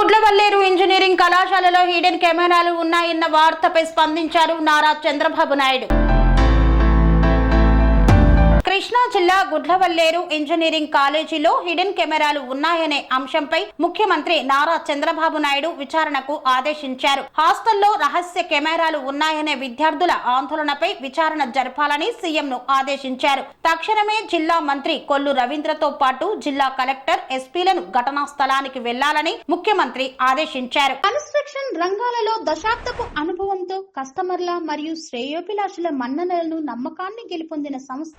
Gudlavalleru engineering కళాశాలలో hidden కెమెరాలు ఉన్నాయన్న వార్తపై స్పందించారు నారా చంద్రబాబు నాయుడు. జిల్లా గుడ్లవల్లేరు ఇంజనీరింగ్ కాలేజీలో హిడెన్ కెమెరాలు ఉన్నాయనే అంశంపై ముఖ్యమంత్రి నారా చంద్రబాబు నాయుడు విచారణకు ఆదేశించారు. హాస్టల్లో రహస్య కెమెరాలు ఉన్నాయనే విద్యార్థుల ఆందోళనపై విచారణ జరపాలని సీఎంను ఆదేశించారు. తక్షణమే జిల్లా మంత్రి కొల్లు రవీంద్రతో పాటు జిల్లా కలెక్టర్ ఎస్పీలను ఘటనా స్థలానికి వెళ్ళాలని ముఖ్యమంత్రి ఆదేశించారు. కన్స్ట్రక్షన్ రంగాలలో దశాబ్దపు అనుభవంతో కస్టమర్ల మరియు శ్రేయోభిలాషుల మన్ననలను నమ్మకాన్ని గెలుపొందిన సంస్థ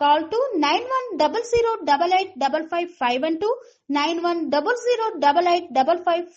Call to 9100 double eight double five five and to double five.